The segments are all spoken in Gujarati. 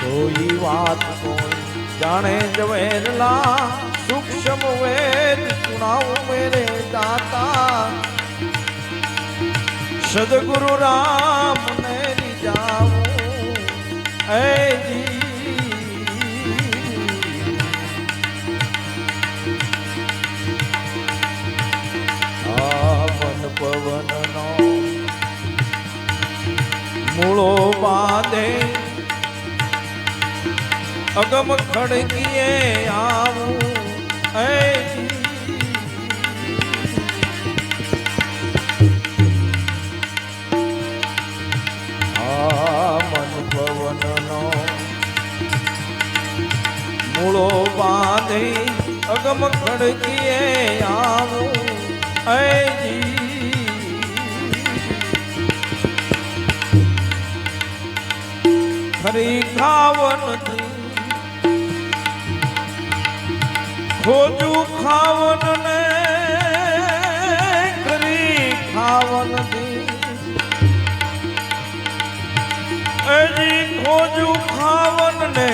કોઈ વાત જાણે જવેરલા સૂક્ષ્મ વેદ સુનાવું મેરે દાતા. સદગુરુ રામ ને જાવું એ જી. આ વન પવનનો મૂળો બાંધે અગમ ખડકીએ આવું? એ મન પવનનો મૂળો બાંધી અગમ ખડકીએ આવું? એ ખરી ખાવન ખોજું ખાવન ને કરી ખાવન દી ખોજું ખાવન ને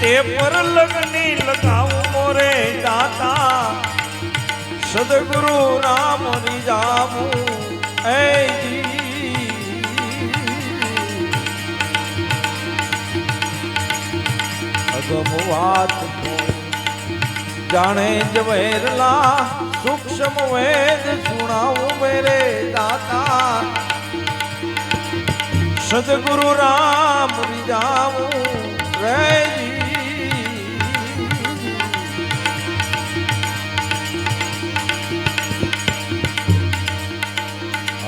તે પર લગની લગાવું મોરે દાતા. સદગુરુ રામ રીજાવું એ જી વાત જાણે જવેરલા સૂક્ષ્મ વેદ સુણાવું મેરે દાતા. સદગુરુ રામ રીજાવું રે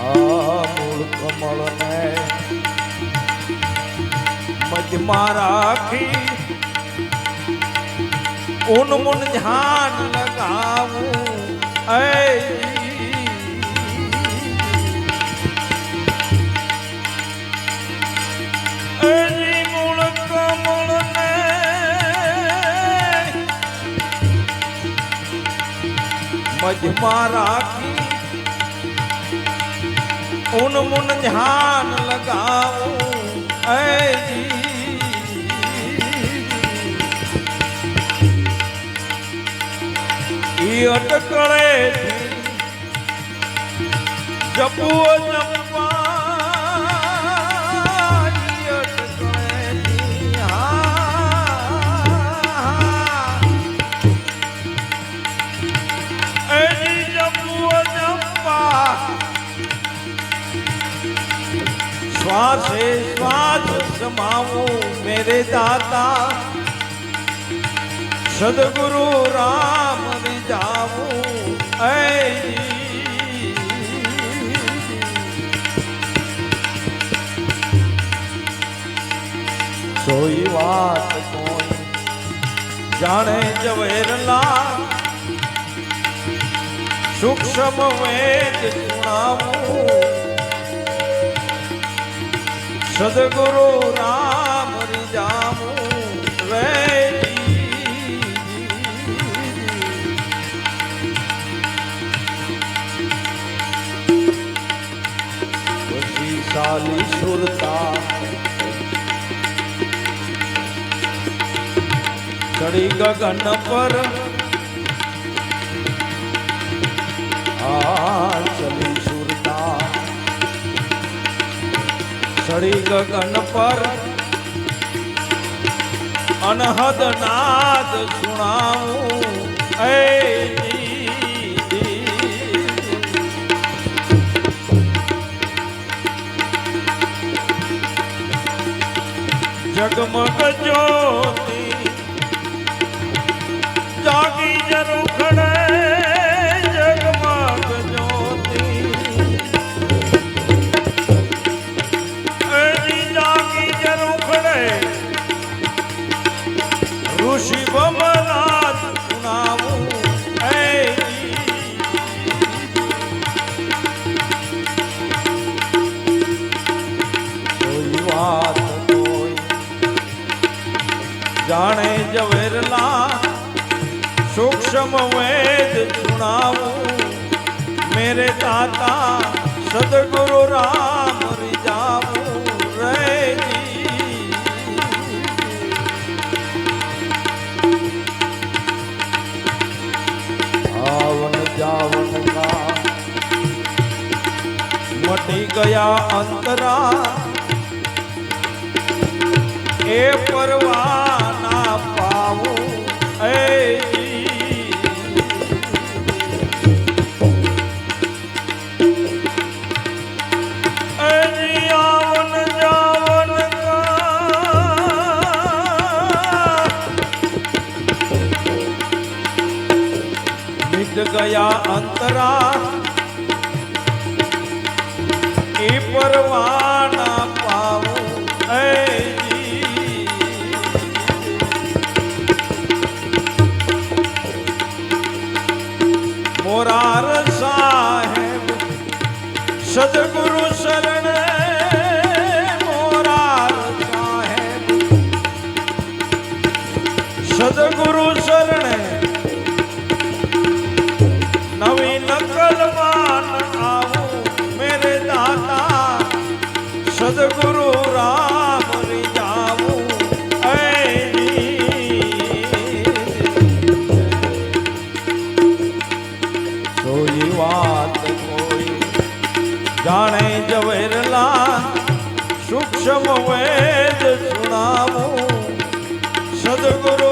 આ મૂળ કમળ ને મજમાં રાખી ઉન મુન ધ્યાન લગાવું. મજમાં રાખી ઉન મુન ધ્યાન લગાવું. અટકળે. જપવા હા. એની જપુઓ જપવા શ્વાસે શ્વાસ સમાવો મેરે દાતા. સદગુરુ રામ સોઈ વાત કોઈ. જાણે જવેરલા સૂક્ષ્મ વેદ સુણાવું સદગુરુ રામ જાવું ચડી ગગન પર. ચલી સુરતા. ચડી ગગન પર. અનહદ નાદ સુણાવું. એ જગમગ જ્યોતિ जाने जवेरला सूक्ष्म वेद सुनाऊ। मेरे दाता सदगुरु राम जावन जावन गया अंतरा। ए परवा ગયા અંતરા એ પરવાના પાવું. એ સદગુરુ શરણે નવી નકલવાન આવું મેરે દાતા સદગુરુ રામ સૂક્ષ્મ વેદ સુણાવું સદગુરુ